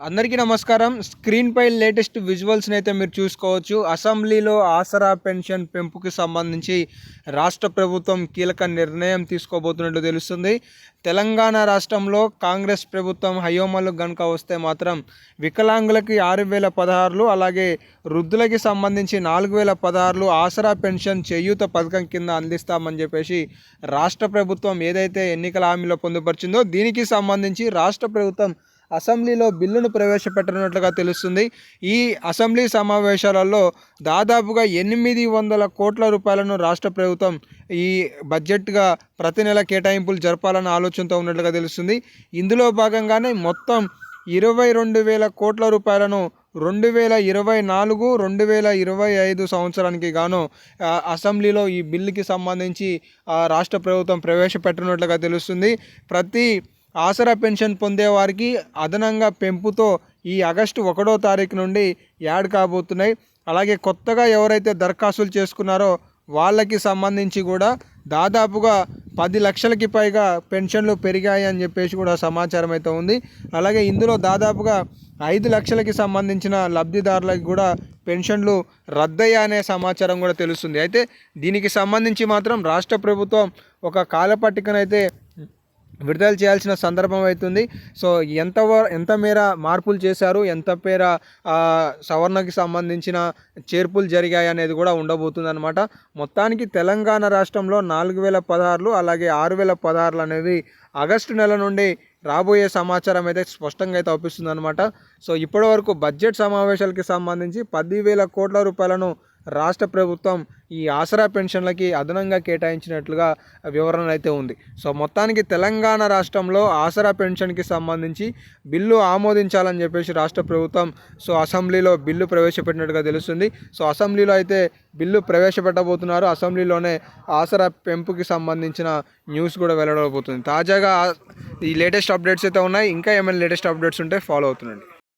అందరికీ నమస్కారం. స్క్రీన్ పై లేటెస్ట్ విజువల్స్ని అయితే మీరు చూసుకోవచ్చు. అసెంబ్లీలో ఆసరా పెన్షన్ పెంపుకి సంబంధించి రాష్ట్ర ప్రభుత్వం కీలక నిర్ణయం తీసుకోబోతున్నట్లు తెలుస్తుంది. తెలంగాణ రాష్ట్రంలో కాంగ్రెస్ ప్రభుత్వం హయోమలు గనుక వస్తే మాత్రం వికలాంగులకి ఆరు వేల పదహారులు అలాగే వృద్ధులకి సంబంధించి నాలుగు వేల పదహారులు ఆసరా పెన్షన్ చేయూత పథకం కింద అందిస్తామని చెప్పేసి రాష్ట్ర ప్రభుత్వం ఏదైతే ఎన్నికల హామీలో పొందుపరిచిందో దీనికి సంబంధించి రాష్ట్ర ప్రభుత్వం అసెంబ్లీలో బిల్లును ప్రవేశపెట్టనున్నట్లుగా తెలుస్తుంది. ఈ అసెంబ్లీ సమావేశాలలో దాదాపుగా ఎనిమిది వందల కోట్ల రూపాయలను రాష్ట్ర ప్రభుత్వం ఈ బడ్జెట్గా ప్రతి నెల కేటాయింపులు జరపాలన్న ఆలోచనతో ఉన్నట్లుగా తెలుస్తుంది. ఇందులో భాగంగానే మొత్తం ఇరవై రెండు వేల కోట్ల రూపాయలను రెండు వేల ఇరవై నాలుగు రెండు వేల ఇరవై ఐదు సంవత్సరానికి గాను అసెంబ్లీలో ఈ బిల్లుకి సంబంధించి రాష్ట్ర ప్రభుత్వం ప్రవేశపెట్టనున్నట్లుగా తెలుస్తుంది. ప్రతి ఆసరా పెన్షన్ పొందేవారికి అదనంగా పెంపుతో ఈ ఆగస్టు ఒకటో తారీఖు నుండి యాడ్ కాబోతున్నాయి. అలాగే కొత్తగా ఎవరైతే దరఖాస్తులు చేసుకున్నారో వాళ్ళకి సంబంధించి కూడా దాదాపుగా పది లక్షలకి పైగా పెన్షన్లు పెరిగాయి అని చెప్పేసి కూడా సమాచారం అయితే ఉంది. అలాగే ఇందులో దాదాపుగా ఐదు లక్షలకి సంబంధించిన లబ్ధిదారులకు కూడా పెన్షన్లు రద్దయ్యా అనే సమాచారం కూడా తెలుస్తుంది. అయితే దీనికి సంబంధించి మాత్రం రాష్ట్ర ప్రభుత్వం ఒక కాలపట్టికనైతే విడుదల చేయాల్సిన సందర్భం అవుతుంది. సో ఎంత ఎంత మేర మార్పులు చేశారు ఎంత మేర సవర్ణకి సవరణకి సంబంధించిన చేర్పులు జరిగాయి అనేది కూడా ఉండబోతుంది అనమాట మొత్తానికి తెలంగాణ రాష్ట్రంలో నాలుగు వేల పదహారులు అలాగే ఆరు వేల పదహారులు అనేది ఆగస్టు నెల నుండి రాబోయే సమాచారం అయితే స్పష్టంగా అయితే అవుపిస్తుంది అనమాట సో ఇప్పటివరకు బడ్జెట్ సమావేశాలకి సంబంధించి పదివేల కోట్ల రూపాయలను రాష్ట్ర ప్రభుత్వం ఈ ఆసరా పెన్షన్లకి అదనంగా కేటాయించినట్లుగా వివరణ అయితే ఉంది. సో మొత్తానికి తెలంగాణ రాష్ట్రంలో ఆసరా పెన్షన్కి సంబంధించి బిల్లు ఆమోదించాలని చెప్పేసి రాష్ట్ర ప్రభుత్వం సో అసెంబ్లీలో బిల్లు ప్రవేశపెట్టినట్టుగా తెలుస్తుంది. సో అసెంబ్లీలో అయితే బిల్లు ప్రవేశపెట్టబోతున్నారు. అసెంబ్లీలోనే ఆసరా పెంపుకి సంబంధించిన న్యూస్ కూడా వెల్లడబోతుంది తాజాగా ఈ లేటెస్ట్ అప్డేట్స్ అయితే ఉన్నాయి. ఇంకా ఏమైనా లేటెస్ట్ అప్డేట్స్ ఉంటే ఫాలో అవుతుండండి.